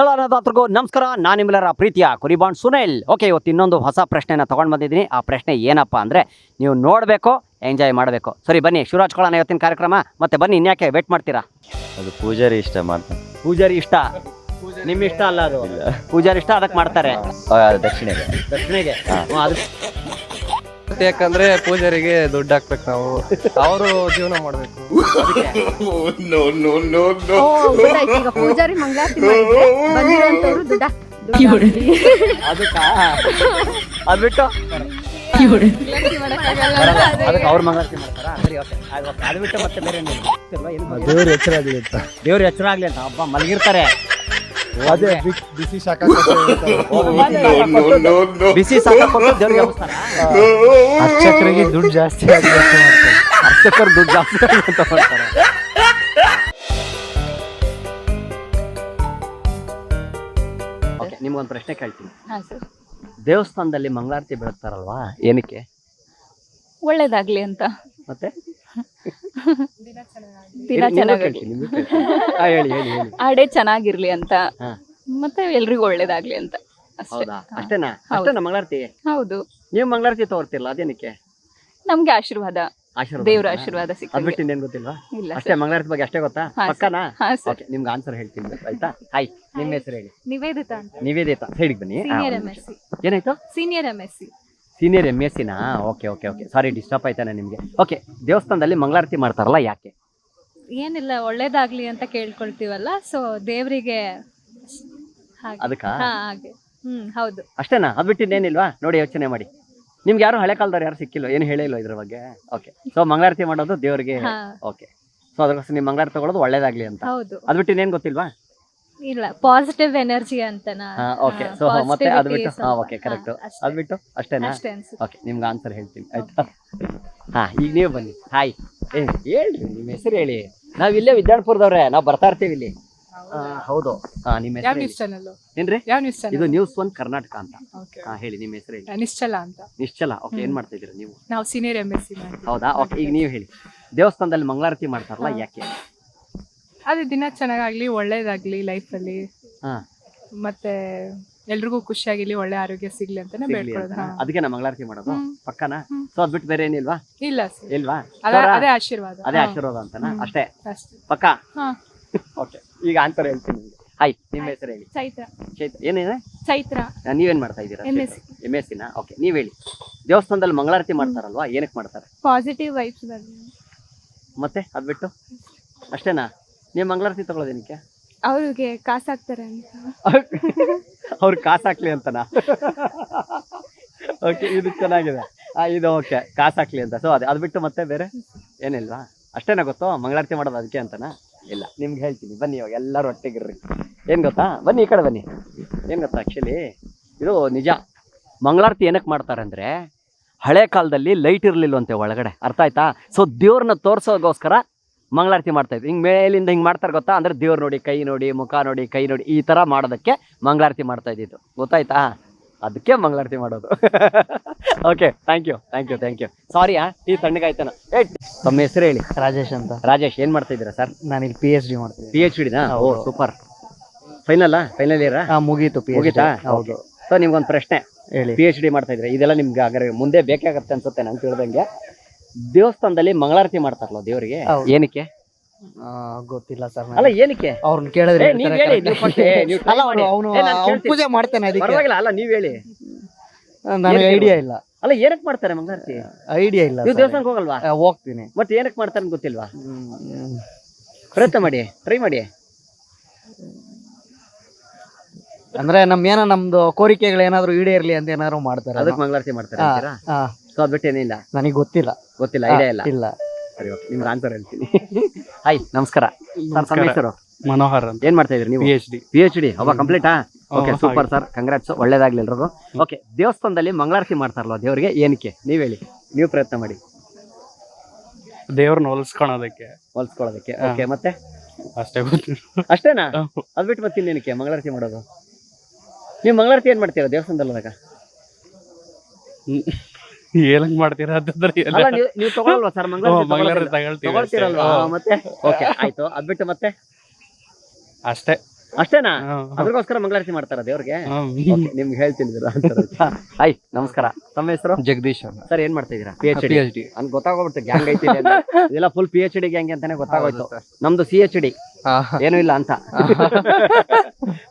ಎಲ್ಲ ಅನ್ನದಾತರಿಗೂ ನಮಸ್ಕಾರ. ನಾನು ನಿಮ್ಮೆಲ್ಲರ ಪ್ರೀತಿಯ ಕುರಿಬಾಂಡ್ ಸುನೈಲ್. ಓಕೆ ಇವತ್ತು ಇನ್ನೊಂದು ಹೊಸ ಪ್ರಶ್ನೆನ ತೊಗೊಂಡು ಬಂದಿದ್ದೀನಿ. ಆ ಪ್ರಶ್ನೆ ಏನಪ್ಪ ಅಂದರೆ ನೀವು ನೋಡಬೇಕು ಎಂಜಾಯ್ ಮಾಡಬೇಕು. ಸರಿ ಬನ್ನಿ ಶಿವರಾಜ್ ಹಚ್ಕೊಳ್ಳೋಣ ಇವತ್ತಿನ ಕಾರ್ಯಕ್ರಮ. ಮತ್ತೆ ಬನ್ನಿ ಇನ್ಯಾಕೆ ವೇಟ್ ಮಾಡ್ತೀರಾ? ಅದು ಪೂಜಾರಿ ಇಷ್ಟ ಮಾಡ್ತೀನಿ ಪೂಜಾರಿ ಇಷ್ಟ. ನಿಮ್ಮ ಇಷ್ಟ ಅಲ್ಲ ಅದು? ಪೂಜಾರಿ ಇಷ್ಟ ಅದಕ್ಕೆ ಮಾಡ್ತಾರೆ. ದಕ್ಷಿಣೆಗೆ. ದಕ್ಷಿಣೆಗೆ. ಹ್ಮ್, ಅದು ಯಾಕಂದ್ರೆ ಪೂಜಾರಿಗೆ ದುಡ್ಡು ಹಾಕ್ಬೇಕು ನಾವು. ಅವರು ಜೀವನ ಮಾಡ್ಬೇಕು. ಓ ಗೊತ್ತಾಯ್ತು. ಈಗ ಪೂಜಾರಿ ಮಂಗಳಾರತಿ ಮಾಡಿದ್ರೆ ಬಂದಿರೋಂಥವ್ರು ದುಡ್ಡ ಅದಕ್ಕ? ಅದು ಬಿಟ್ಟು? ಅದಕ್ಕೆ ಅವ್ರ ಮಂಗಳಾರತಿ ಮಾಡ್ತಾರಾ? ಸರಿ ಓಕೆ ಅದು ಬಿಟ್ಟು ಮತ್ತೆ ಬೇರೆ ದೇವ್ರ ಎಚ್ಚರ ಆಗಲಿ ಅಂತ. ದೇವ್ರ ಎಚ್ಚರ ಆಗ್ಲಿ ಅಂತ. ಹಬ್ಬ ಮಲಗಿರ್ತಾರೆ. ಅದೇ ಬಿಸಿ ಶಾಖ ಬಿಸಿ ಸಾಕ ಕೊಟ್ಟು ದೇವ್ರಿಗೆ ಹಬ್ಬಿಸ್ತಾರ ಅರ್ಚಕರಿಗೆ ದುಡ್ಡು ಜಾಸ್ತಿ ಆಗಿದೆ ಅಂತ ಮಾಡ್ತಾರೆ. ಅರ್ಚಕರು ದುಡ್ಡು ಜಾಸ್ತಿ ಆಗ್ಲಿ ಅಂತ ಮಾಡ್ತಾರೆ. ಓಕೆ ನಿಮ್ಗೊಂದು ಪ್ರಶ್ನೆ ಕೇಳ್ತೀನಿ. ದೇವಸ್ಥಾನದಲ್ಲಿ ಮಂಗಳಾರತಿ ಬೆಳಗ್ತಾರಲ್ವಾ? ಏನಕ್ಕೆ? ಒಳ್ಳೇದಾಗ್ಲಿ ಅಂತ. ಮತ್ತೆ? ದಿನ ಚೆನ್ನಾಗಿ. ಕೇಳ್ತೀನಿ, ಹಾ, ಹೇಳಿ ಹೇಳಿ ಹೇಳಿ. ಆ ಡೇ ಚೆನ್ನಾಗಿರ್ಲಿ ಅಂತ. ಮತ್ತೆ ಎಲ್ರಿಗೂ ಒಳ್ಳೇದಾಗ್ಲಿ ಅಂತ. ಹೌದಾ? ಅಷ್ಟೇನಾ? ಅಷ್ಟೇನಾ ಮಂಗಳಾರತಿ? ಹೌದು. ನೀವು ಮಂಗಳಾರತಿ ತಗೋರ್ತಿಲ್ಲ ಅದೇನಕ್ಕೆ? ನಮ್ಗೆ ಆಶೀರ್ವಾದ. ಆಶೀರ್ವಾದ. ದೇವ್ರ ಆಶೀರ್ವಾದ ಸಿಕ್ಕಿದೆ ಸಿಕ್ಕಂಗೆ ಬಿಟ್ಟು ಗೊತ್ತಿಲ್ವಾ? ಇಲ್ಲ ಅಷ್ಟೇ ಮಂಗಳಾರತಿ ಬಗ್ಗೆ ಅಷ್ಟೇ ಗೊತ್ತಾ? ಪಕ್ಕನಾ? ಓಕೆ ನಿಮ್ಗೆ ಆನ್ಸರ್ ಹೇಳ್ತೀನಿ ಆಯ್ತಾ? ಹಾಯ್ ನಿಮ್ಮ ಹೆಸರು ಹೇಳಿ. ನಿವೇದಿತಾ ನಿವೇದಿತಾ. ಸೈಡ್ಗೆ ಬನ್ನಿ. ಏನಾಯ್ತು? Senior M S C senior M S ಸಿನಾ okay okay okay sorry disturb ಆಯ್ತಾನೆ ನಿಮಗೆ. ಓಕೆ ದೇವಸ್ಥಾನದಲ್ಲಿ ಮಂಗಳಾರತಿ ಮಾಡ್ತಾರಲ್ಲ ಯಾಕೆ? ಏನಿಲ್ಲ ಒಳ್ಳೇದಾಗ್ಲಿ ಅಂತ ಕೇಳ್ಕೊಳ್ತೀವಲ್ಲ ಸೊ ದೇವರಿಗೆ ಅದಕ್ಕ? ಹಾಗೆ. ಹ್ಮ್ ಹೌದು. ಅಷ್ಟೇನಾ? ಅದು ಬಿಟ್ಟು ಇನ್ನೇನಿಲ್ವಾ ನೋಡಿ ಯೋಚನೆ ಮಾಡಿ. ನಿಮ್ಗೆ ಯಾರು ಹಳೆ ಕಾಲದವ್ರು ಯಾರು ಸಿಕ್ಕಿಲ್ಲ ಏನು ಹೇಳಿಲ್ಲ ಇದ್ರ ಬಗ್ಗೆ. ಓಕೆ ಸೊ ಮಂಗಳಾರತಿ ಮಾಡೋದು ದೇವರಿಗೆ. ಓಕೆ ಸೊ ಅದಕ್ಕೋಸ್ಕರ ನೀವು ಮಂಗಳಾರತಿ ತಗೊಳ್ಳೋದು ಒಳ್ಳೇದಾಗ್ಲಿ ಅಂತ. ಹೌದು. ಅದು ಬಿಟ್ಟು ಇನ್ನೇನು ಗೊತ್ತಿಲ್ವಾ? ಇಲ್ಲ ಪಾಸಿಟಿವ್ ಎನರ್ಜಿ ಅಂತನಾ? ಓಕೆ ಸೊ ಮತ್ತೆ ಅದು ಬಿಟ್ಟು ಹಾ ಓಕೆ ಕರೆಕ್ಟ್ ಅದು ಬಿಟ್ಟು ಅಷ್ಟೇನಾ? ಓಕೆ ನಿಮ್ಗೆ ಆನ್ಸರ್ ಹೇಳ್ತೀನಿ. ಆಯ್ತಾ? ಹಾ ಈಗ ನೀವು ಬನ್ನಿ. ಹಾಯ್ ಏ ಹೇಳ್ರಿ ನಿಮ್ಮ ಹೆಸರು ಹೇಳಿ. ನಾವ್ ಇಲ್ಲೇ ವಿದ್ಯಾರ್ಥಪುರದವ್ರೆ ನಾವ್ ಬರ್ತಾ ಇರ್ತೀವಿ ಇಲ್ಲಿ. ಹೌದು? ಹಾ ನಿಮ್ಮ ಯಾವ ಹೆಸರು ನ್ಯೂಸ್ ಚಾನಲ್ ಏನ್ರಿ? ಯಾವ ನ್ಯೂಸ್ ಇದು ನ್ಯೂಸ್ ಒನ್ ಕರ್ನಾಟಕ ಅಂತ. ಹಾ ಹೇಳಿ ನಿಮ್ಮ ಹೆಸರು ಹೇಳಿ. ನಿಶ್ಚಲ ಅಂತ. ನಿಶ್ಚಲ. ಓಕೆ ಏನ್ ಮಾಡ್ತಾ ಇದ್ದೀರಾ ನೀವು? ನಾವು ಸೀನಿಯರ್ ಎಂ ಎಸ್ ಸಿ ಹೌದಾ? ಓಕೆ ಈಗ ನೀವು ಹೇಳಿ. ದೇವಸ್ಥಾನದಲ್ಲಿ ಮಂಗಳಾರತಿ ಮಾಡ್ತಾರಲ್ಲ ಯಾಕೆ? ಅದೇ ದಿನ ಚೆನ್ನಾಗಾಗ್ಲಿ ಒಳ್ಳೇದಾಗ್ಲಿ ಲೈಫಲ್ಲಿ. ಹಾ. ಮತ್ತೆ ಎಲ್ರಿಗೂ ಖುಷಿಯಾಗಿರ್ಲಿ ಒಳ್ಳೆ ಆರೋಗ್ಯ ಸಿಗ್ಲಿ ಅಂತಾನೆ ಸಿಗ್ಲಿ ಬೇಡ್ಕೊಳ್ಳೋದು. ಹಾ. ಅದಕ್ಕೆ ಮಂಗಳಾರತಿ ಮಾಡೋದು? ಹ್ಮ್. ಪಕ್ಕನಾ? ಹ್ಮ್. ಸೊ ಅದ್ ಬಿಟ್ಟು ಬೇರೆ ಏನಿಲ್ವಾ? ಇಲ್ಲ ಸರ್. ಇಲ್ವಾ? ಅದೇ ಅದೇ ಆಶೀರ್ವಾದ. ಅದೇ ಹಾ. ಆಶೀರ್ವಾದ ಅಂತನಾ? ಹ್ಮ್. ಅಷ್ಟೇ. ಅಷ್ಟೇ. ಪಕ್ಕ? ಹಾ. ಓಕೆ. ಈಗ ಆನ್ಸರ್ ಹೇಳ್ತೀನಿ ನಿಮ್ಗೆ. ಹಾಯ್ ನಿಮ್ಮ ಹೆಸರು ಹೇಳಿ. ಚೈತ್ರ. ಚೈತ್ರ. ಏನಿದೆ ಚೈತ್ರ. ಆ, ನೀವೇನ್ ಮಾಡ್ತಾ ಇದ್ದೀರಾ? MSc. ಎಂ ಎಸ್ ಸಿನ ಓಕೆ ನೀವ್ ಹೇಳಿ. ದೇವಸ್ಥಾನದಲ್ಲಿ ಮಂಗಳಾರತಿ ಮಾಡ್ತಾರಲ್ವಾ? ಏನಕ್ಕೆ ಮಾಡ್ತಾರೆ? ಪಾಸಿಟಿವ್ ವೈಬ್ಸ್ ಬರಲಿ. ಮತ್ತೆ ಅದ್ಬಿಟ್ಟು? ಅಷ್ಟೇನಾ? ನೀವು ಮಂಗಳಾರತಿ ತಗೊಳ್ಳೋದೇನಕ್ಕೆ ಅವ್ರಿಗೆ ಕಾಸು ಹಾಕ್ತಾರೆ ಅಂತ. ಅವ್ರು ಕಾಸು ಹಾಕ್ಲಿ ಅಂತನಾ? ಓಕೆ ಇದು ಚೆನ್ನಾಗಿದೆ. ಆ, ಇದು ಓಕೆ ಕಾಸು ಹಾಕ್ಲಿ ಅಂತ. ಸೊ ಅದೇ ಅದು ಬಿಟ್ಟು ಮತ್ತೆ ಬೇರೆ ಏನಿಲ್ವಾ? ಅಷ್ಟೇನಾ ಗೊತ್ತು? ಮಂಗಳಾರತಿ ಮಾಡೋದು ಅದಕ್ಕೆ ಅಂತನಾ? ಇಲ್ಲ ನಿಮ್ಗೆ ಹೇಳ್ತೀನಿ. ಬನ್ನಿ ಇವಾಗ ಎಲ್ಲರೂ ಒಟ್ಟಿಗಿರ್ರಿ ಏನು ಗೊತ್ತಾ? ಬನ್ನಿ ಈ ಕಡೆ ಬನ್ನಿ. ಏನು ಗೊತ್ತಾ ಆ್ಯಕ್ಚುಲಿ ಇದು ನಿಜ. ಮಂಗಳಾರತಿ ಏನಕ್ಕೆ ಮಾಡ್ತಾರೆ ಅಂದರೆ ಹಳೆ ಕಾಲದಲ್ಲಿ ಲೈಟ್ ಇರಲಿಲ್ಲವಂತೆ ಒಳಗಡೆ. ಅರ್ಥ ಆಯ್ತಾ? ಸೊ ದೇವ್ರನ್ನ ತೋರಿಸೋಗೋಸ್ಕರ ಮಂಗಳಾರತಿ ಮಾಡ್ತಾ ಇದ್ವಿ. ಹಿಂಗೆ ಮೇಲಿಂದ ಹಿಂಗೆ ಮಾಡ್ತಾರೆ ಗೊತ್ತಾ? ಅಂದರೆ ದೇವ್ರು ನೋಡಿ ಕೈ ನೋಡಿ ಮುಖ ನೋಡಿ ಕೈ ನೋಡಿ ಈ ಥರ ಮಾಡೋದಕ್ಕೆ ಮಂಗಳಾರತಿ ಮಾಡ್ತಾ ಇದ್ದಿದ್ದು. ಗೊತ್ತಾಯ್ತಾ? ಅದಕ್ಕೆ ಮಂಗಳಾರತಿ ಮಾಡೋದು. Okay thank you thank you thank you sorry ಆ ಟೀ ತಣ್ಣಗಾಯ್ತಾನ ಏ ತಮ್ಮ ಹೆಸರು ಹೇಳಿ. ರಾಜೇಶ್ ಅಂತ. ರಾಜೇಶ್ ಏನು ಮಾಡ್ತಾ ಇದ್ದೀರಾ ಸರ್? ನಾನು ಇಲ್ಲಿ ಪಿ ಎಚ್ ಡಿ ಮಾಡ್ತೀನಿ ಪಿ ಎಚ್ ಡಿನಾ ಓ ಸೂಪರ್ ಫೈನಲ್ ಫೈನಲ್ ಇಯರಾ ಹಾ ಮುಗೀತು ಪಿ ಮುಗೀತಾ? ಹೌದು. ಸೊ ನಿಮ್ಗೊಂದು ಪ್ರಶ್ನೆ. ಹೇಳಿ. ಪಿ ಎಚ್ ಡಿ ಮಾಡ್ತಾ ಇದ್ರೆ ಇದೆಲ್ಲ ನಿಮ್ಗೆ ಹಾಗಾದ್ರೆ ಮುಂದೆ ಬೇಕಾಗತ್ತೆ ಅನ್ಸುತ್ತೆ ನಂಗೆ ತಿಳಿದಂಗೆ ದೇವಸ್ಥಾನದಲ್ಲಿ ಮಂಗಳಾರತಿ ಮಾಡ್ತಾರಲ್ಲ ದೇವರಿಗೆ. ಏನಕ್ಕೆ? ಆ, ಗೊತ್ತಿಲ್ಲ ಸರ್ ಅಲ್ಲ ಏನಕ್ಕೆ? ಅವ್ರನ್ನ ಕೇಳಿದ್ರೆ ಏ, ನೀವ್ ಹೇಳಿ, ನೀವು first ಏ, ನೀವು try ಅಲ್ಲ ಮಾಡಿ. ಅವನು ಏ, ನಾನ್ ಕೇಳ್ತೀನಿ. ಪೂಜೆ ಮಾಡ್ತಾನೆ ಅದಕ್ಕೆ. ಪರವಾಗಿಲ್ಲ ಅಲ್ಲ ನೀವ್ ಹೇಳಿ. ನನಗೆ ಏನಕ್ಕೆ ಐಡಿಯಾ ಇಲ್ಲ. ಅಲ್ಲ ಏನಕ್ ಮಾಡ್ತಾರೆ ಮಂಗಳಾರತಿ? ಐಡಿಯಾ ಇಲ್ಲ ನೀವು sir. ದೇವಸ್ಥಾನಕ್ಕೆ ಹೋಗಲ್ವಾ? ಆ, ಹೋಗ್ತೀನಿ. ಮತ್ತೆ ಏನಕ್ ಮಾಡ್ತಾರೆ ಅಂತ ಗೊತ್ತಿಲ್ವಾ? ಹ್ಮ್. ಪ್ರಯತ್ನ ಮಾಡಿ ಟ್ರೈ ಮಾಡಿ. ಅಂದ್ರೆ ನಮ್ ಏನೋ ನಮ್ದು ಕೋರಿಕೆಗಳು ಏನಾದ್ರು ಈಡೇರ್ಲಿ ಅಂತ ಏನಾದ್ರು ಮಾಡ್ತಾರೆ ಅದಕ್ಕೆ ಮಂಗಳಾರತಿ ಮಾಡ್ತಾರೆ ಅಂತೀರಾ? ಹಾ, ಸೊ ಅದ್ ಬಿಟ್ಟು ಏನಿಲ್ಲ ನನಗೆ ಗೊತ್ತಿಲ್ಲ. ಗೊತ್ತಿಲ್ಲ ಐಡಿಯಾ ಇಲ್ಲ. ಇಲ್ಲ. ಸರಿ ಓಕೆ. ನಿಮ್ಗೆ ಆನ್ಸರ್ ಹೇಳ್ತೀನಿ. ಹಾಯ್ ನಮಸ್ಕಾರ. ಸರ್ ತಮ್ಮ ಹೆಸರು? ಮನೋಹರ್ ಅಂತ. ಏನ್ ಮಾಡ್ತಾ ಇದ್ರಿ ನೀವು? P H D P H D ಅವ ಕಂಪ್ಲೀಟಾ ಓಕೆ ಸೂಪರ್ ಸರ್ ಕಂಗ್ರಾಟ್ಸ್ ಒಳ್ಳೇದಾಗ್ಲಿ ಎಲ್ರಿಗೂ. ಓಕೆ ದೇವಸ್ಥಾನದಲ್ಲಿ ಮಂಗಳಾರತಿ ಮಾಡ್ತಾರಲ್ವ ದೇವರಿಗೆ? ಏನಕ್ಕೆ? ನೀವ್ ಹೇಳಿ. ನೀವು ಪ್ರಯತ್ನ ಮಾಡಿ. ದೇವ್ರನ್ನ ಹೊಲ್ಸ್ಕೊಳೋದಕ್ಕೆ. ಹೊಲ್ಸ್ಕೊಳ್ಳೋದಕ್ಕೆ ಓಕೆ ಮತ್ತೆ? ಅಷ್ಟೇ ಅಷ್ಟೇನಾ? ಅದ್ ಬಿಟ್ಟು ಮತ್ತೆ ಇನ್ನೇನಕ್ಕೆ? ಮಂಗಳಾರತಿ ಮಾಡೋದು. ನೀವು ಮಂಗಳಾರತಿ ಏನ್ ಮಾಡ್ತೀರಾ ದೇವಸ್ಥಾನದಲ್ಲಿ ಹೋದಾಗ ಏನಂಗ್ ಮಾಡ್ತೀರಾ ಅಂತಂದ್ರೆ ಅಲ್ಲ ನೀವು ನೀವು ತಗೊಳಲ್ವಾ ಸರ್. ತಗೊಳ್ತೀರಲ್ವಾ? ಮತ್ತೆ? ಓಕೆ ಆಯ್ತು. ಅದ್ ಬಿಟ್ಟು ಮತ್ತೆ? ಅಷ್ಟೇ. ಅಷ್ಟೇನಾ? ಅದಕ್ಕೋಸ್ಕರ ಮಂಗಳಾರತಿ ಮಾಡ್ತಾರ ದೇವ್ರಿಗೆ. ನಿಮ್ಗೆ ಹೇಳ್ತೀನಿ? ಹಾಯ್ ನಮಸ್ಕಾರ. ತಮ್ಮ ಹೆಸರು? ಜಗದೀಶ್ ಸರ್ ಏನ್ ಮಾಡ್ತಾ ಇದೀರಾ P H D H D ಗೊತ್ತಾಗೋಗ್ಬಿಡ್ತು gang ಐತಿ. ಇದೆಲ್ಲ full P H D gang ಅಂತಾನೆ ಗೊತ್ತಾಗೋಯ್ತು. ನಮ್ದು ಸಿ ಎಚ್ ಡಿ ಏನು ಇಲ್ಲ ಅಂತ.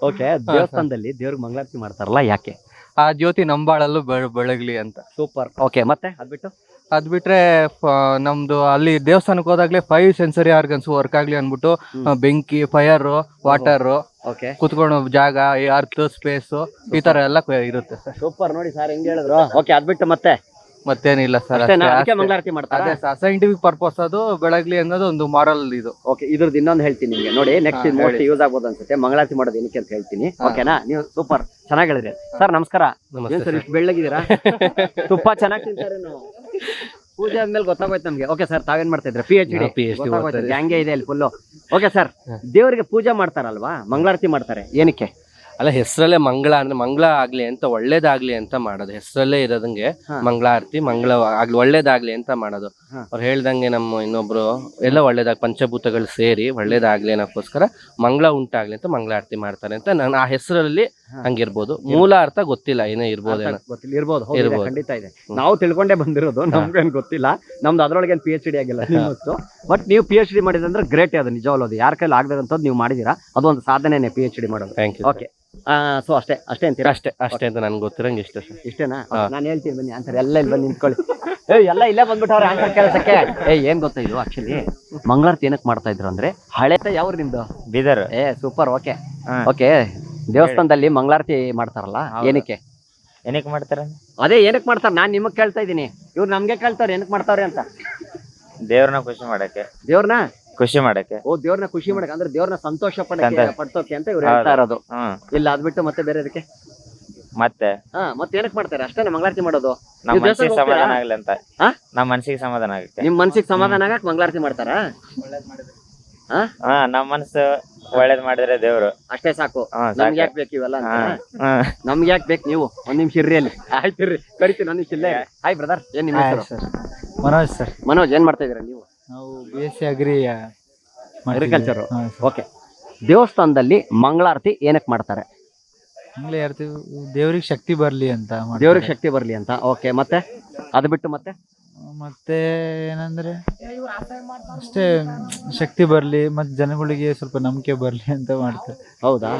ಓಕೆ ದೇವಸ್ಥಾನದಲ್ಲಿ ದೇವ್ರಿಗೆ ಮಂಗಳಾರತಿ ಮಾಡ್ತಾರಲ್ಲ ಯಾಕೆ? ಆ ಜ್ಯೋತಿ ನಂಬಾಳಲ್ಲೂ ಬೆಳ- ಬೆಳಗ್ಲಿ ಅಂತ. ಸೂಪರ್ ಓಕೆ ಮತ್ತೆ? ಅದ್ಬಿಟ್ಟು ಅದ್ ಬಿಟ್ರೆ ಫ- ನಮ್ದು ಅಲ್ಲಿ ದೇವಸ್ಥಾನಕ್ಕೆ ಹೋದಾಗ್ಲೇ ಫೈವ್ ಸೆನ್ಸರಿ ಆರ್ಗನ್ಸ್ ವರ್ಕ್ ಆಗ್ಲಿ ಅಂದ್ಬಿಟ್ಟು ಹ್ಮ್. ಆ, ಬೆಂಕಿ ಫೈರ್ ವಾಟರ್ ಓಕೆ ಕುತ್ಕೊಳ್ಳೋ ಜಾಗ ಅರ್ತ್ ಸ್ಪೇಸ್ ಈ ತರ ಎಲ್ಲ ಕ- ಇರುತ್ತೆ. ಸರ್ ಸೂಪರ್ ನೋಡಿ ಸರ್ ಹೆಂಗ್ ಹೇಳಿದ್ರು? ಓಕೆ ಅದ್ಬಿಟ್ಟು ಮತ್ತೆ? ಮತ್ತೇನಿಲ್ಲ ಸರ್ ಅಷ್ಟೇನಾ ಅದಕ್ಕೆ ಮಂಗಳಾರತಿ ಮಾಡ್ತಾರೆ? ಅದೇ ಸೈಂಟಿಫಿಕ್ ಪರ್ಪಸ್ ಅದು ಬೆಳಗ್ಲಿ ಅನ್ನೋದು ಒಂದು ಮಾರಲ್ ಇದು. ಓಕೆ ಇದ್ರದ್ದು ಇನ್ನೊಂದು ಹೇಳ್ತೀನಿ ನಿಮಗೆ. ನೋಡಿ ನೆಕ್ಸ್ಟ್ ಹಾ, ಮೋಸ್ಟ್ ಹೇಳಿ. ಯೂಸ್ ಆಗ್ಬೋದು ಅನ್ಸುತ್ತೆ. ಮಂಗಳಾರತಿ ಮಾಡೋದು ಏನಕ್ಕೆ ಅಂತ ಹೇಳ್ತೀನಿ. ಹಾ. ಓಕೆನಾ ನೀವು ಸೂಪರ್ ಚೆನ್ನಾಗಿ ಹೇಳಿದ್ರಿ. ಸರ್ ನಮಸ್ಕಾರ. ಏನ್ ಸರ್ ಇಷ್ಟು ಬೆಳ್ಳಗಿದ್ದೀರಾ? ತುಪ್ಪ ಚೆನ್ನಾಗಿ ತಿಂತಾರೆ ನಾವು. ಪೂಜೆ ಆದ್ಮೇಲೆ ಗೊತ್ತಾಗೋಯ್ತು ನಮ್ಗೆ. ಓಕೆ ಸರ್ ತಾವೇನ್ ಮಾಡ್ತಾ ಇದ್ರೆ ಪಿ ಎಚ್ ಡಿ ನಾವು PhD ಓದ್ತಾ ಇದ್ದೀವಿ. ಇದೆ ಅಲ್ಲಿ ಫುಲ್ಲು ಓಕೆ ಸರ್ ದೇವರಿಗೆ ಪೂಜೆ ಮಾಡ್ತಾರಲ್ವಾ? ಮಂಗಳಾರತಿ ಮಾಡ್ತಾರೆ. ಏನಕ್ಕೆ? ಅಲ್ಲ ಹೆಸರಲ್ಲೇ ಮಂಗಳ ಅಂದ್ರೆ ಮಂಗಳ ಆಗ್ಲಿ ಅಂತ ಒಳ್ಳೇದಾಗ್ಲಿ ಅಂತ ಮಾಡೋದು ಹೆಸರಲ್ಲೇ ಇರೋದಂಗೆ. ಮಂಗಳಾರತಿ ಮಂಗಳ ಆಗ್ಲಿ ಒಳ್ಳೇದಾಗ್ಲಿ ಅಂತ ಮಾಡೋದು. ಅವ್ರು ಹೇಳ್ದಂಗೆ ನಮ್ಮ ಇನ್ನೊಬ್ರು ಎಲ್ಲ ಒಳ್ಳೇದಾಗ ಪಂಚಭೂತಗಳು ಸೇರಿ ಒಳ್ಳೇದಾಗ್ಲಿ ಅನ್ನೋಕ್ಕೋಸ್ಕರ ಮಂಗಳ ಉಂಟಾಗ್ಲಿ ಅಂತ ಮಂಗಳಾರತಿ ಮಾಡ್ತಾರೆ ಅಂತ ನಾನು ಆ ಹೆಸರಲ್ಲಿ. ಹಂಗಿರ್ಬೋದು. ಮೂಲ ಅರ್ಥ ಗೊತ್ತಿಲ್ಲ ಏನೇ ಇರ್ಬೋದು ಗೊತ್ತಿಲ್ಲ. ಇರ್ಬೋದು ಇರ್ಬೋದು. ಖಂಡಿತ ಇದೆ. ನಾವು ತಿಳ್ಕೊಂಡೇ ಬಂದಿರೋದು ನಮ್ಗೇನ್ ಗೊತ್ತಿಲ್ಲ. ನಮ್ದು ಅದ್ರೊಳಗೆ ಪಿ ಎಚ್ ಡಿ ಆಗಿಲ್ಲ ನಿಮ್ಮಷ್ಟು. ಬಟ್ ನೀವು ಪಿ ಎಚ್ ಡಿ ಮಾಡಿದ್ರೆ ಗ್ರೇಟ್ ಅದು ನಿಜವಲ್ಲ ಅದು. ಯಾರ ಕೈಲಿ ಆಗದಂಥದ್ದು ನೀವು ಮಾಡಿದೀರಾ ಅದೊಂದು ಸಾಧನೆನೇ ಪಿ ಎಚ್ ಡಿ ಮಾಡೋದು. ಥ್ಯಾಂಕ್ ಯು ಓಕೆ ಸೊ ಅಷ್ಟೇ ಅಷ್ಟೇ ಅಂತೀರಾ? ಅಷ್ಟೇ ಅಷ್ಟೇ ಅಂತ ನನ್ಗೆ ಗೊತ್ತಿರಂಗೆ ಇಷ್ಟ ಇಷ್ಟೇನಾ? ನಾನು ಹೇಳ್ತೀನಿ ಬನ್ನಿ ಆನ್ಸರ್ ಎಲ್ಲ ಇಲ್ಲಿ ಬಂದು ನಿಂತ್ಕೊಳ್ಳಿ. ಏ ಎಲ್ಲ ಇಲ್ಲೇ ಬಂದ್ಬಿಟ್ಟವ್ರೆ ಆನ್ಸರ್ ಕೆಲಸಕ್ಕೆ ಏ ಏನ್ ಗೊತ್ತಾ ಇದು ಆಕ್ಚುಲಿ ಮಂಗಳಾರತಿ ಏನಕ್ಕೆ ಮಾಡ್ತಾ ಇದ್ರು ಅಂದ್ರೆ ಹಳೆ ಯಾವ್ರು ನಿಮ್ದು? ಬೀದರ್. ಏ ಸೂಪರ್ ಓಕೆ ಓಕೆ ದೇವಸ್ಥಾನದಲ್ಲಿ ಮಂಗಳಾರತಿ ಮಾಡ್ತಾರಲ್ಲ ಹೌದು. ಏನಕ್ಕೆ? ಏನಕ್ಕೆ ಮಾಡ್ತಾರ? ಅದೇ ಏನಕ್ಕೆ ಮಾಡ್ತಾರೆ? ನಾನು ನಿಮಗೆ ಕೇಳ್ತಾ ಇದ್ದೀನಿ. ಇವ್ರು ನಮ್ಗೆ ಕೇಳ್ತಾರೆ ಏನಕ್ಕೆ ಮಾಡ್ತಾವ್ರಿ ಅಂತ. ದೇವ್ರನ್ನ ಖುಷಿ ಮಾಡಕ್ಕೆ. ದೇವ್ರನ್ನ? ಖುಷಿ ಮಾಡಕ್ಕೆ. ಓ ದೇವ್ರನ್ನ ಖುಷಿ ಮಾಡಕ್ಕೆ ಅಂದ್ರೆ ದೇವ್ರನ್ನ ಸಂತೋಷ ಪಡಕ್ಕೆ ಸಂತೋಷ. ಪಡ್ಸೋಕೆ ಅಂತ ಇವ್ರು ಹೌದು. ಹೇಳ್ತಾ ಇರೋದು. ಹ್ಮ್. ಇಲ್ಲ ಅದ್ಬಿಟ್ಟು ಮತ್ತೆ ಬೇರೆ ಅದಕ್ಕೆ ಮತ್ತೆ? ಹಾ ಮತ್ತೆ ಏನಕ್ಕೆ ಮಾಡ್ತಾರೆ? ಅಷ್ಟೇ ಮಂಗಳಾರತಿ ಮಾಡೋದು. ನಮ್ಮ ನೀವು ಮನ್ಸಿಗೆ ದೇವಸ್ಥಾನಕ್ಕೆ ಸಮಾಧಾನ? ಆಗ್ಲಿ ಅಂತ. ಹಾ? ನಮ್ಮ ಮನ್ಸಿಗೆ ಸಮಾಧಾನ ಆಗುತ್ತೆ ನಿಮ್ ಮನ್ಸಿಗೆ ಸಮಾಧಾನ ಆಗಕ್ ಮಂಗಳಾರತಿ ಮಾಡ್ತಾರಾ? ಹಾ ನಮ್ ಮನ್ಸು ಒಳ್ಳೇದ್ ಮಾಡಿದ್ರೆ ದೇವ್ರು. ಅಷ್ಟೇ ಸಾಕು. ಹಾ ನಮ್ಗೆ ಸಾಕು ಯಾಕೆ ಬೇಕು ಇವೆಲ್ಲ ಹಾ ಅಂತ? ಹಾ ನಮ್ಗೆ ಯಾಕೆ ಬೇಕು ನೀವು? ಒಂದ್ ನಿಮಿಷ ಇರ್ರಿ ಅಲ್ಲಿ. ಆಯ್ತು ಇರ್ರಿ. ಕರಿತೀನಿ ಒಂದ್ ನಿಮಿಷ ಇಲ್ಲೇ ಹಾಯ್ ಬ್ರದರ್ ಏನ್ ನಿಮ್ಮ ಹೆಸರು? ಸರ್ ಮನೋಜ್ ಸರ್ ಮನೋಜ್ ಏನ್ ಮಾಡ್ತಾ ಇದೀರಾ ನೀವು? ನಾವು B S C agri agriculture okay ದೇವಸ್ಥಾನದಲ್ಲಿ ಮಂಗಳಾರತಿ ಏನಕ್ಕೆ ಮಾಡ್ತಾರೆ? ಇರ್ತೀವಿ ದೇವ್ರಿಗೆ ಶಕ್ತಿ ಬರ್ಲಿ ಅಂತ. ದೇವ್ರಿಗೆ ಶಕ್ತಿ ಬರ್ಲಿ ಅಂತ. ಓಕೆ ಮತ್ತೆ? ಅದು ಬಿಟ್ಟು ಮತ್ತೆ? ಮತ್ತೆ ಏನಂದ್ರೆ ಅಷ್ಟೇ ಶಕ್ತಿ ಬರ್ಲಿ ಮತ್ತೆ ಜನಗಳಿಗೆ ಸ್ವಲ್ಪ ನಂಬಿಕೆ ಬರ್ಲಿ ಅಂತ ಮಾಡ್ತಾರೆ. ಹೌದಾ?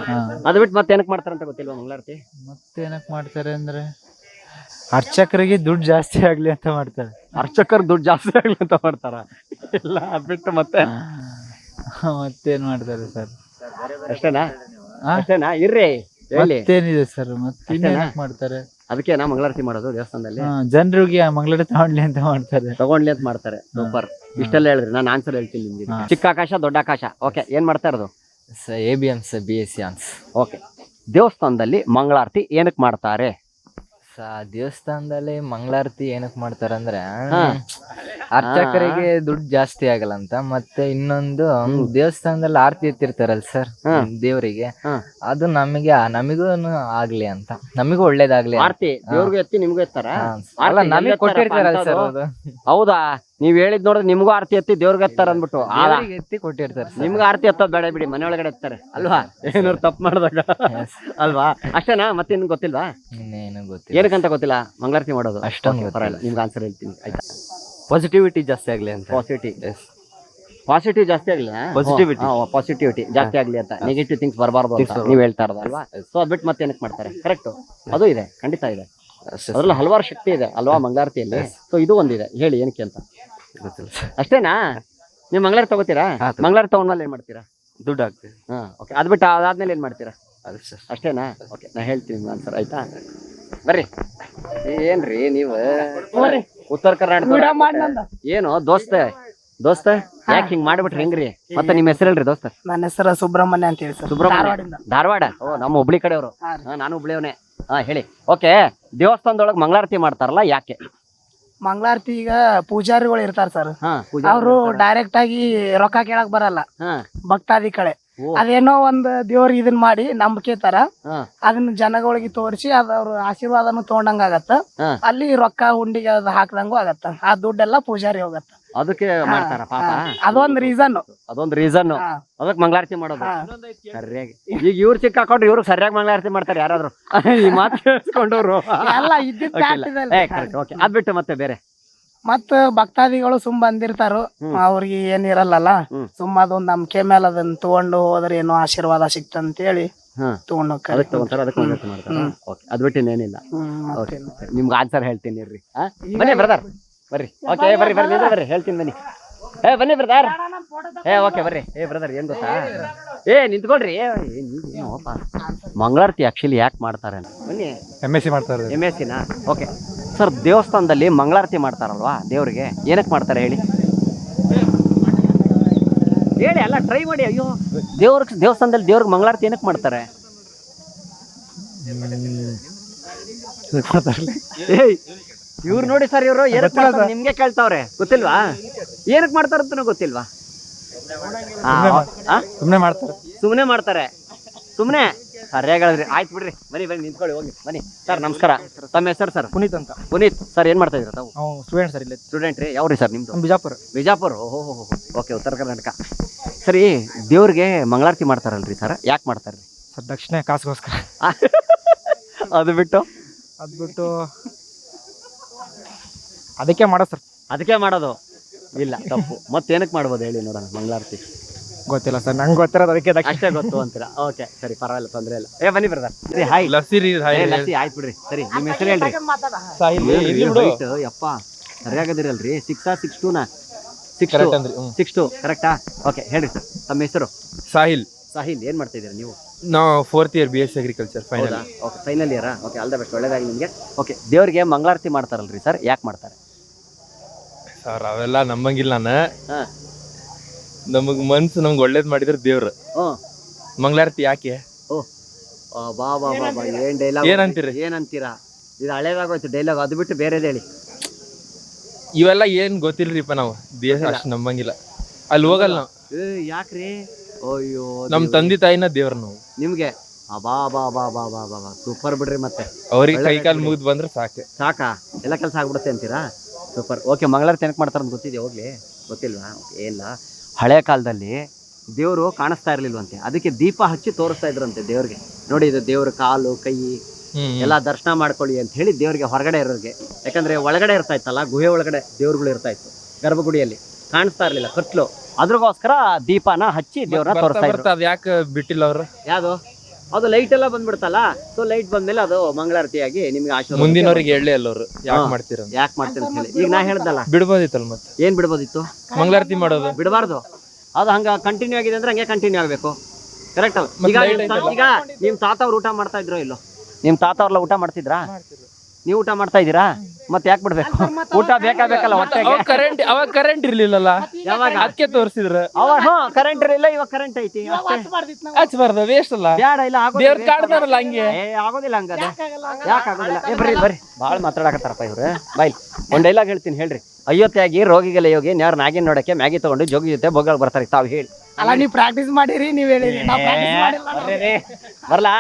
ಅದು ಬಿಟ್ಟು ಮತ್ತೆ ಏನಕ್ಕೆ ಮಾಡ್ತಾರೆ ಅಂತ ಗೊತ್ತಿಲ್ವಾ ಮಂಗಳಾರತಿ? ಮತ್ತೆ ಏನಕ್ ಮಾಡ್ತಾರೆ ಅಂದ್ರೆ ಅರ್ಚಕರಿಗೆ ದುಡ್ಡು ಜಾಸ್ತಿ ಆಗ್ಲಿ ಅಂತ ಮಾಡ್ತಾರೆ. ಅರ್ಚಕರ್ ದುಡ್ಡು ಜಾಸ್ತಿ ಆಗ್ಲಿ ಅಂತ ಮಾಡ್ತಾರ? ಇಲ್ಲ ಅದ್ ಬಿಟ್ಟು ಮತ್ತೆ? ಮತ್ತೇನ್ ಮಾಡ್ತಾರೆ ಸರ್? ಅಷ್ಟೇನಾ? ಅಷ್ಟೇನಾ? ಇರ್ರಿ ಹೇಳಿ. ಮತ್ತೇನಿದೆ ಸರ್? ಮತ್ತೆ? ಇನ್ನೇನಕ್ ಮಾಡ್ತಾರೆ? ಅದಕ್ಕೆ ನಾ ಮಂಗಳಾರತಿ ಮಾಡೋದು ದೇವಸ್ಥಾನದಲ್ಲಿ. ಜನರಿಗೆ ಮಂಗಳಾರತಿ ತಗೊಂಡ್ಲಿ ಅಂತ ಮಾಡ್ತಾರೆ. ತಗೊಂಡ್ಲಿ ಅಂತ ಮಾಡ್ತಾರೆ. ಸೂಪರ್ ಇಷ್ಟೆಲ್ಲ ಹೇಳಿದ್ರಿ. ನಾನು ಆನ್ಸರ್ ಹೇಳ್ತೀನಿ ನಿಮ್ಗೆ ಚಿಕ್ಕ ಆಕಾಶ ದೊಡ್ಡ ಆಕಾಶ. ಓಕೆ ಏನ್ ಮಾಡ್ತಾ ಇರೋದು? A B M B S C ಅನ್ಸ್ okay ದೇವಸ್ಥಾನದಲ್ಲಿ ಮಂಗಳಾರತಿ ಏನಕ್ಕೆ ಮಾಡ್ತಾರೆ? ದೇವಸ್ಥಾನದಲ್ಲಿ ಮಂಗಳಾರತಿ ಏನಕ್ಕೆ ಮಾಡ್ತಾರಂದ್ರೆ ಹಾ. ಅರ್ಚಕರಿಗೆ ದುಡ್ಡು ಜಾಸ್ತಿ ಆಗಲ್ಲ ಅಂತ. ಮತ್ತೆ ಇನ್ನೊಂದು ದೇವಸ್ಥಾನದಲ್ಲಿ ಆರತಿ ಎತ್ತಿರ್ತಾರಲ್ಲ ಸರ್. ದೇವರಿಗೆ. ಅದು ನಮಗೆ ನಮಗೂ ಆಗ್ಲಿ ಅಂತ. ನಮಗೂ ಒಳ್ಳೇದಾಗ್ಲಿ ಆರತಿ ದೇವ್ರಿಗೂ ಎತ್ತಿ ನಿಮ್ಗೂ ಎತ್ತಾರ? ಅಲ್ಲ ನಮಗೆ ಕೊಟ್ಟಿರ್ತಾರಲ್ಲ ಸರ್ ಅದು. ಹೌದಾ? ನೀವ್ ಹೇಳಿದ್ ನೋಡಿದ್ರೆ ನಿಮ್ಗೂ ಆರತಿ ಎತ್ತಿ ದೇವ್ರಿಗೆ ಎತ್ತಾರ ಅಂದ್ಬಿಟ್ಟು. ಎತ್ತಿ ಕೊಟ್ಟಿರ್ತಾರೆ ನಿಮ್ಗೆ ಆರ್ತಿ ಎತ್ತೋದ್ ಬೇಡ ಬಿಡಿ ಮನೆ ಒಳಗಡೆ ಎತ್ತಾರೆ. ಅಲ್ವಾ? ಏನಾದ್ರು ತಪ್ಪು ಮಾಡಿದಾಗ. ಅಲ್ವಾ? ಅಷ್ಟೇನಾ? ಮತ್ತೇನು ಗೊತ್ತಿಲ್ವಾ? ಏನಕ್ಕಂತ ಗೊತ್ತಿಲ್ಲ? ಮಂಗಳಾರತಿ ಮಾಡೋದು. ಅಷ್ಟೊಂದು ನಿಮ್ಗೆ ಆನ್ಸರ್ ಹೇಳ್ತೀನಿ. ಆಯ್ತಾ. ಪಾಸಿಟಿವಿಟಿ ಜಾಸ್ತಿ ಆಗ್ಲಿ ಅಂತ. ಪಾಸಿಟಿವ್ ಪಾಸಿಟಿವ್ ಜಾಸ್ತಿ ಆಗಲಿ ಪಾಸಿಟಿವಿಟಿ ಪಾಸಿಟಿವಿಟಿ ಜಾಸ್ತಿ ಆಗಲಿ ಅಂತ. ನೆಗೆಟಿವ್ ಥಿಂಗ್ಸ್ ಬರಬಾರ್ದು ಅಂತ ನೀವು ಹೇಳ್ತಾ ಇರೋದಲ್ವಾ ಸೊ ಅದು ಬಿಟ್ಟು ಮತ್ತೆ ಏನಕ್ಕೆ ಮಾಡ್ತಾರೆ? ಕರೆಕ್ಟ್ ಅದು ಇದೆ ಖಂಡಿತ ಇದೆ. ಅದರಲ್ಲಿ ಹಲವಾರು ಶಕ್ತಿ ಇದೆ ಅಲ್ವಾ ಮಂಗಳಾರತಿಯಲ್ಲಿ? ಸೊ ಇದು ಒಂದಿದೆ. ಹೇಳಿ ಏನಕ್ಕೆ ಅಂತ? ಅಷ್ಟೇನಾ? ನೀವು ಮಂಗಳಾರ ತಗೋತೀರಾ? ಮಂಗಳಾರ ತಗೊಂಡ್ಮೇಲೆ ಏನು ಮಾಡ್ತೀರಾ? ದುಡ್ಡು ಆಗ್ತದೆ ಹಾಂ ಓಕೆ ಅದ್ ಬಿಟ್ಟು ಅದಾದ್ಮೇಲೆ ಏನು ಮಾಡ್ತೀರಾ? ಅದು ಸರ್ ಅಷ್ಟೇನಾ? ಓಕೆ ನಾ ಹೇಳ್ತೀನಿ ನಿಮ್ಗೆ ಆನ್ಸರ್ ಆಯ್ತಾ? ಬರ್ರಿ. ಏನ್ರಿ ನೀವು? ಉತ್ತರ ಕರ್ನಾಟಕ ಏನು ದೋಸ್ತ? ದೋಸ್ತ? ಯಾಕೆ ಹಿಂಗ್ ಮಾಡ್ಬಿಟ್ರಿ ಹೆಂಗ್ರಿ? ಮತ್ತೆ ನಿಮ್ಮ ಹೆಸರು ಹೇಳ್ರಿ ದೋಸ್ತ. ನನ್ನ ಹೆಸರು ಸುಬ್ರಹ್ಮಣ್ಯ ಅಂತ ಹೇಳಿ ಸುಬ್ರಹ್ಮಣ್ಯ. ಧಾರವಾಡ? ಓ ನಮ್ಮ ಹುಬ್ಳಿ ಕಡೆಯವರು. ನಾನು ಹುಬ್ಳಿಯವನೇ. ಹಾ ಹೇಳಿ. ಓಕೆ ದೇವಸ್ಥಾನದೊಳಗೆ ಮಂಗಳಾರತಿ ಮಾಡ್ತಾರಲ್ಲ ಯಾಕೆ? ಮಂಗಳಾರತಿ ಈಗ ಪೂಜಾರಿಗಳು ಇರ್ತಾರ ಸರ್. ಅವರು ಡೈರೆಕ್ಟ್ ಆಗಿ ರೊಕ್ಕ ಕೇಳಕ್ ಬರಲ್ಲ. ಹಾ. ಭಕ್ತಾದಿ ಕಡೆ. ಅದೇನೋ ಒಂದ್ ದೇವ್ರಿಗೆ ಇದನ್ ಮಾಡಿ ನಂಬಿಕೆ ತರ ಅದನ್ನ ಜನಗಳಿಗೆ ತೋರಿಸಿ ಅದ ಅವ್ರ ಆಶೀರ್ವಾದನು ತಗೊಂಡಂಗ ಆಗತ್ತ. ಅಲ್ಲಿ ರೊಕ್ಕ ಹುಂಡಿಗೆ ಅದ ಹಾಕ್ದಂಗು ಆಗತ್ತ. ಆ ದುಡ್ಡೆಲ್ಲ ಪೂಜಾರಿ ಹೋಗತ್ತ. ಅದಕ್ಕೆ ಮಾಡ್ತಾರ ಪಾಪ. ಅದೊಂದ್ ರೀಸನ್ ಅದೊಂದ್ ರೀಸನ್ ಅದಕ್ ಮಂಗಳಾರತಿ ಮಾಡೋದು. ಸರಿಯಾಗಿ. ಈಗ ಇವ್ರು ಚಿಕ್ಕ ಹಾಕೊಂಡ್ರೆ ಇವ್ರು ಸರಿಯಾಗಿ ಮಂಗಳಾರತಿ ಮಾಡ್ತಾರೆ ಯಾರಾದ್ರು. ಈ ಮಾತು ಕೇಳಿಸ್ಕೊಂಡವ್ರು. ಅದ್ ಬಿಟ್ಟು ಮತ್ತೆ ಬೇರೆ. ಮತ್ತ ಭಕ್ತಾದಿಗಳು ಸುಮ್ ಬಂದಿರ್ತಾರು. ಅವ್ರಿಗೆ ಏನಿರಲ್ಲ ಸುಮ್ ಸುಮ್ಮ ಅದೊಂದ್ ನಂಬಿಕೆ ಮೇಲೆ ಅದನ್ನ ತಗೊಂಡು ಹೋದ್ರೆ ಏನೋ ಆಶೀರ್ವಾದ ಸಿಕ್ತಂತೇಳಿ ಹೇಳಿ ತಗೊಂಡು ಅದಕ್ಕೆ ಹೋಗ್ತಾರೆ ಅದಕ್ಕೆ ಮಂಗಳಾರತಿ ಮಾಡ್ತಾರ. ಓಕೆ. ಅದ್ ಬಿಟ್ಟು ಇನ್ನೇನಿಲ್ಲ. ಹ್ಮ್, ಓಕೆ. ಮತ್ತೇನು. ನಿಮ್ಗೆ ಆನ್ಸರ್ ಹೇಳ್ತೀನಿ ಇರ್ರಿ. ಬನ್ನಿ ಬ್ರದರ್. ಬರ್ರಿ. ಓಕೆ ಬರ್ರಿ. ಬರ್ರಿ ಬರ್ರಿ. ಹೇಳ್ತೀನಿ ಬನ್ನಿ. ಏ ಬನ್ನಿ ಬ್ರದರ್ ಏ ಓಕೆ ಬರ್ರಿ. ಏ ಬ್ರದರ್ ಏನ್ ಗೊತ್ತಾ? ಏ ನಿಂತ್ಕೊಳ್ರಿ. ಮಂಗಳಾರತಿ ಆಕ್ಚುಲಿ ಯಾಕೆ ಮಾಡ್ತಾರೆ ಬನ್ನಿ. ಎಂ ಎಸ್ ಸಿ ಮಾಡ್ತಾರೆ. ಎಂ ಎಸ್ ಸಿನಾ ಓಕೆ ಸರ್ ದೇವಸ್ಥಾನದಲ್ಲಿ ಮಂಗಳಾರತಿ ಮಾಡ್ತಾರಲ್ವಾ ದೇವ್ರಿಗೆ? ಏನಕ್ಕೆ ಮಾಡ್ತಾರೆ ಹೇಳಿ? ಹೇಳಿ ಅಲ್ಲ ಟ್ರೈ ಮಾಡಿ ಅಯ್ಯೋ. ದೇವ್ರ ದೇವಸ್ಥಾನದಲ್ಲಿ ದೇವ್ರಿಗೆ ಮಂಗಳಾರತಿ ಏನಕ್ಕೆ ಮಾಡ್ತಾರೆ? ಏಯ್. ಇವ್ರು ನೋಡಿ ಸರ್ ಇವರು ಏನಕ್ಕೆ ಮಾಡ್ತಾರೆ ನಿಮ್ಗೆ ಕೇಳ್ತಾವ್ರೆ. ಗೊತ್ತಿಲ್ವಾ? ಏನಕ್ಕೆ ಮಾಡ್ತಾರ ಅಂತ ಗೊತ್ತಿಲ್ವಾ? ಸುಮ್ನೆ ಮಾಡ್ತಾರೆ. ಸುಮ್ನೆ ಮಾಡ್ತಾರೆ. ಸುಮ್ನೆ? ಸರಿಯಾಗಿ ಹೇಳಿದ್ರಿ. ಆಯ್ತು ಬಿಡ್ರಿ. ಬನ್ನಿ ಬನ್ನಿ ನಿಂತ್ಕೊಳ್ಳಿ ಹೋಗಿ. ಬನ್ನಿ. ಸರ್ ನಮಸ್ಕಾರ. ತಮ್ಮ ಹೆಸರು ಸರ್? ಪುನೀತ್ ಅಂತ. ಪುನೀತ್. ಸರ್ ಏನು ಮಾಡ್ತಾ ಇದ್ದೀರಾ ತಾವು? ಸ್ಟೂಡೆಂಟ್ ಸರ್ ಇಲ್ಲ. ಸ್ಟೂಡೆಂಟ್ ರೀ. ಯಾವ್ರಿ ಸರ್ ನಿಮ್ದು? ಬಿಜಾಪುರ. ಬಿಜಾಪುರ? ಓಹೋ ಓಕೆ ಉತ್ತರ ಕರ್ನಾಟಕ. ಸರಿ ದೇವ್ರಿಗೆ ಮಂಗಳಾರತಿ ಮಾಡ್ತಾರಲ್ರಿ ಸರ್? ಯಾಕೆ ಮಾಡ್ತಾರ್ರಿ? ಸರ್ ದಕ್ಷಿಣ ಕಾಸಿಗೋಸ್ಕರ. ಅದು ಬಿಟ್ಟು? ಅದು ಬಿಟ್ಟು ಅದಕ್ಕೆ ಮಾಡೋ ಸರ್. ಅದಕ್ಕೆ ಮಾಡೋದು? ಇಲ್ಲ ತಪ್ಪು. ಮತ್ತೇನಕ್ಕೆ ಮಾಡ್ಬೋದು ಹೇಳಿ ನೋಡೋಣ ಮಂಗಳಾರತಿ. ಗೊತ್ತಿಲ್ಲ ಸರ್ ನಂಗೆ ಗೊತ್ತಿರೋದು ಅದಕ್ಕೆ ಅಷ್ಟೇ ಗೊತ್ತು ಅಂತೀರಾ? ಓಕೆ ಸರಿ ಪರವಾಗಿಲ್ಲ ತೊಂದರೆ ಇಲ್ಲ. ಏ ಬನ್ನಿ ಬ್ರದರ್ ಸರಿ ಹಾಯ್ ಲಸಿರಿ ಲಸಿ ಲಸ್ಸಿ ಆಯ್ತು ಬಿಡ್ರಿ. ಸರಿ ನಿಮ್ಮ ಹೆಸರು ಹೇಳ್ರಿ. height? ಯಪ್ಪ ಸರಿಯಾಗದಿರಲ್ರಿ. ಸಿಕ್ಸಾ ಸಿಕ್ಸ್ ಟೂನಾ ಸಿಕ್ಸ್ ಕರೆಕ್ಟ್ ಅಂದ್ರಿ. ಸಿಕ್ಸ್ ಟು ಕರೆಕ್ಟಾ ಓಕೆ ಹೇಳ್ರಿ ಸರ್ ತಮ್ಮ ಹೆಸರು? ಸಾಹಿಲ್. ಸಾಹಿಲ್ ಏನು ಮಾಡ್ತಾ ಇದ್ದೀರಾ ನೀವು? ನಾವು fourth year B S agriculture final okay final ಇಯರಾ okay all the best ಒಳ್ಳೇದಾಗಿ ನಿಮಗೆ. ಓಕೆ ದೇವರಿಗೆ ಮಂಗಳಾರತಿ ಮಾಡ್ತಾರಲ್ರಿ ಸರ್ ಯಾಕೆ ಮಾಡ್ತಾರೆ? ಸರ್ ಅವೆಲ್ಲ ನಂಬಂಗಿಲ್ಲ ನಾನು. ಹಾ. ನಮಗ್ ಮನ್ಸು ನಮ್ಗೆ ಒಳ್ಳೇದ್ ಮಾಡಿದ್ರೆ ದೇವ್ರ. ಹ್ಞೂ. ಮಂಗಳಾರತಿ ಯಾಕೆ? ಬಾ ಬಾ ಬಾ ಬಾ ಏನ್ ಡೈಲಾಗ್ ಏನಂತೀರಿ? ಏನಂತೀರಾ? ಇದು ಹಳೇದಾಗೋಯ್ತು ಡೈಲಾಗ್ ಅದು ಬಿಟ್ಟು ಬೇರೆದು ಹೇಳಿ. ಇವೆಲ್ಲ ಏನ್ ಗೊತ್ತಿಲ್ರಿಪ್ಪ ನಾವು? ದೇಶ ಅಷ್ಟು ನಂಬಂಗಿಲ್ಲ. ಅಲ್ಲಿ ಹೋಗಲ್ಲ ನಾವು. ಏ ಯಾಕ್ರಿ? ಅಯ್ಯೋ ನಮ್ ದೇವ್ರೇ. ತಂದೆ ತಾಯಿನ ದೇವ್ರ ನಾವು. ನಿಮ್ಗೆ? ಆ ಬಾ ಬಾ ಬಾ ಬಾ ಬಾ ಬಾ ಬಾ. ಸೂಪರ್ ಬಿಡ್ರಿ ಮತ್ತೆ. ಅವ್ರಿಗೆ ಕೈ ಕಾಲು. ಮುಗಿದ್ ಬಂದ್ರೆ ಸಾಕು. ಸಾಕಾ? ಎಲ್ಲ ಕೆಲಸ ಆಗ್ಬಿಡುತ್ತೆ ಅಂತೀರಾ? ಸೂಪರ್ ಓಕೆ ಮಂಗಳಾರ ತೆನಕ್ ಮಾಡ್ತಾರ ಅಂತ ಗೊತ್ತಿದೆ ಹೋಗ್ಲಿ. ಗೊತ್ತಿಲ್ವಾ? ಓಕೆ ಇಲ್ಲ. ಹಳೆ ಕಾಲದಲ್ಲಿ ದೇವರು ಕಾಣಿಸ್ತಾ ಇರ್ಲಿಲ್ವಂತೆ. ಅದಕ್ಕೆ ದೀಪ ಹಚ್ಚಿ ತೋರಿಸ್ತಾ ಇದ್ರಂತೆ ದೇವ್ರಿಗೆ. ನೋಡಿ ಇದು ದೇವ್ರ ಕಾಲು ಕೈ ಎಲ್ಲಾ ದರ್ಶನ ಮಾಡ್ಕೊಳ್ಳಿ ಅಂತ ಹೇಳಿ ದೇವ್ರಿಗೆ ಹೊರಗಡೆ ಇರೋರಿಗೆ. ಯಾಕಂದ್ರೆ ಒಳಗಡೆ ಇರ್ತಾ ಇತ್ತಲ್ಲ ಗುಹೆ ಒಳಗಡೆ ದೇವ್ರುಗಳು ಇರ್ತಾ ಇತ್ತು ಗರ್ಭಗುಡಿಯಲ್ಲಿ. ಕಾಣಿಸ್ತಾ ಇರ್ಲಿಲ್ಲ ಕತ್ಲು ಅದ್ರಗೋಸ್ಕರ ದೀಪನ ಹಚ್ಚಿ ದೇವ್ರನ್ನ ತೋರಿಸ್ತಾ ಇದ್ರು. ಯಾಕೆ ಬಿಟ್ಟಿಲ್ಲ ಅವ್ರು? ಯಾವುದು? ಅದು ಲೈಟ್ ಎಲ್ಲ ಬಂದ್ಬಿಡ್ತಲ್ಲ? ಸೊ ಲೈಟ್ ಬಂದ್ಮೇಲೆ ಅದು ಮಂಗಳಾರತಿಯಾಗಿ ನಿಮ್ಗೆ ಆಶೀರ್ವಾದ ಮುಂದಿನವ್ರಿಗೆ ಹೇಳಿ ಅಲ್ಲವ್ರು ಯಾಕೆ. ಮಾಡ್ತೀರ ಯಾಕೆ ಮಾಡ್ತೀನಿ ಅಂತ ಹೇಳಿ. ಈಗ ನಾ ಹೇಳ್ದಲ್ಲ. ಬಿಡ್ಬೋದಿತ್ತಲ್ಲ ಮತ್ತೆ? ಏನ್ ಬಿಡ್ಬೋದಿತ್ತು? ಮಂಗಳಾರತಿ ಮಾಡೋದು. ಬಿಡಬಾರ್ದು. ಅದು ಹಂಗ ಕಂಟಿನ್ಯೂ ಆಗಿದೆ ಅಂದ್ರೆ ಹಂಗೆ ಕಂಟಿನ್ಯೂ ಆಗಬೇಕು. ಕರೆಕ್ಟ್ ಅಲ್ಲ? ಈಗ ಈಗ ನಿಮ್ ತಾತ ಅವ್ರು ಊಟ ಮಾಡ್ತಾ ಇದ್ರೋ ಇಲ್ಲೋ? ನಿಮ್ ತಾತ ಅವ್ರೆಲ್ಲ ಊಟ ಮಾಡ್ತಿದ್ರಾ. ನೀವು ಊಟ ಮಾಡ್ತಾ ಇದೀರಾ ಮತ್ತೆ ಯಾಕೆ ಬಿಡ್ಬೇಕು? ಊಟ ಬೇಕಾ ಬೇಕಲ್ಲ ಹೊಟ್ಟೆಗೆ? ಕರೆಂಟ್ ಅವಾಗ ಕರೆಂಟ್ ಇರ್ಲಿಲ್ಲಲ್ಲ? ಯಾವಾಗ? ಅದಕ್ಕೆ ತೋರಿಸಿದ್ರ. ಅವಾಗ ಹಾ ಕರೆಂಟ್ ಇರಲಿಲ್ಲ ಇವಾಗ ಕರೆಂಟ್ ಐತಿ ಹಚ್ಬಾರ್ದ ವೇಸ್ಟ್ ಅಲ್ಲ? ಬೇಡ ಇಲ್ಲ ದೇವ್ರ್ ಕಾಡ್ತಾರಲ್ಲ ಹಂಗೆ. ಏ ಆಗೋದಿಲ್ಲ ಹಂಗದ. ಯಾಕೆ ಆಗೋದಿಲ್ಲ? ಏ ಬರ್ರಿ ಬರ್ರಿ. ಭಾಳ ಮಾತಾಡಕತ್ತಾರಪ್ಪ ಇವ್ರು. ಬಾಯ್. ಒಂದ್ ಡೈಲಾಗ್ ಹೇಳ್ತೀನಿ ಹೇಳ್ರಿ. ಅಯೋತ್ಯಾಗಿ ರೋಗಿಗೆಲ್ಲ ಯೋಗಿ ನ್ಯಾರ ನಾಗಿನ ನೋಡಕ್ಕೆ ಮ್ಯಾಗಿ ತಗೊಂಡು ಜೋಗಿ ಜೊತೆ ಬೊಗ್ಗಳು ಬರ್ತಾರೆ ತಾವು ಹೇಳಿ. ಅಲ್ಲ ನೀವು ಪ್ರಾಕ್ಟೀಸ್ ಮಾಡಿರಿ ನೀವ್ ಹೇಳಿರಿ. ಬರಲಾ ರೀ. ಬರ್ಲಾ?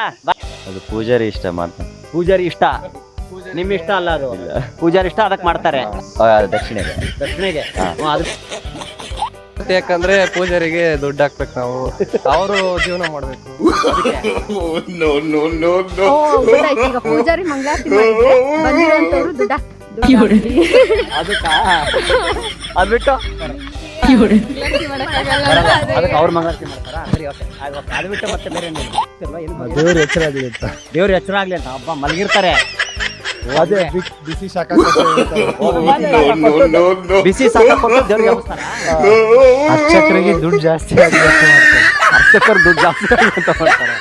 ಅದು ಪೂಜಾರಿ ಇಷ್ಟ ಮಾಡ್ತಾರೆ ಪೂಜಾರಿ ಇಷ್ಟ. ನಿಮ್ ಇಷ್ಟ ಅಲ್ಲ ಅದು. ಪೂಜಾರಿ ಇಷ್ಟ ಅದಕ್ಕೆ ಮಾಡ್ತಾರೆ. ದಕ್ಷಿಣೆಗೆ. ದಕ್ಷಿಣೆಗೆ? ಹ್ಮ್, ಅದು. ಯಾಕಂದ್ರೆ ಪೂಜಾರಿಗೆ ದುಡ್ಡು ಹಾಕ್ಬೇಕು ನಾವು. ಅವರು ಜೀವನ ಮಾಡ್ಬೇಕು. ಓ ಗೊತ್ತಾಯ್ತು. ಈಗ ಪೂಜಾರಿ ಮಂಗಳಾರತಿ ಮಾಡಿದ್ರೆ ಬಂದಿರೋಂಥವ್ರು ದುಡ್ಡ ಅದಕ್ಕ? ಅದ್ ಬಿಟ್ಟು? ಅದೇ ಅದಕ್ಕೆ ಅವ್ರ ಮಂಗಳಾರತಿ ಮಾಡ್ತಾರಾ? ಸರಿ ಓಕೆ. ಅದು ಬಿಟ್ಟು ಮತ್ತೆ ಬೇರೆ? ಏನು ದೇವ್ರ ಎಚ್ಚರ ಆಗಲಿ ಅಂತ. ದೇವ್ರ ಎಚ್ಚರ ಆಗ್ಲಿ ಅಂತ. ಹಬ್ಬ ಮಲಗಿರ್ತಾರೆ. ಅದೇ ಬಿಸಿ- ಬಿಸಿ ಶಾಖ ಬಿಸಿ ಸಾಕ ಕೊಟ್ಟು ದೇವ್ರಿಗೆ ಹಬ್ಬಿಸ್ತಾರ? ಅರ್ಚಕರಿಗೆ ದುಡ್ಡು ಜಾಸ್ತಿ ಆಗಿ ಅರ್ಚಕರು ದುಡ್ಡು ಜಾಸ್ತಿ ಅಂತ ಮಾಡ್ತಾರೆ.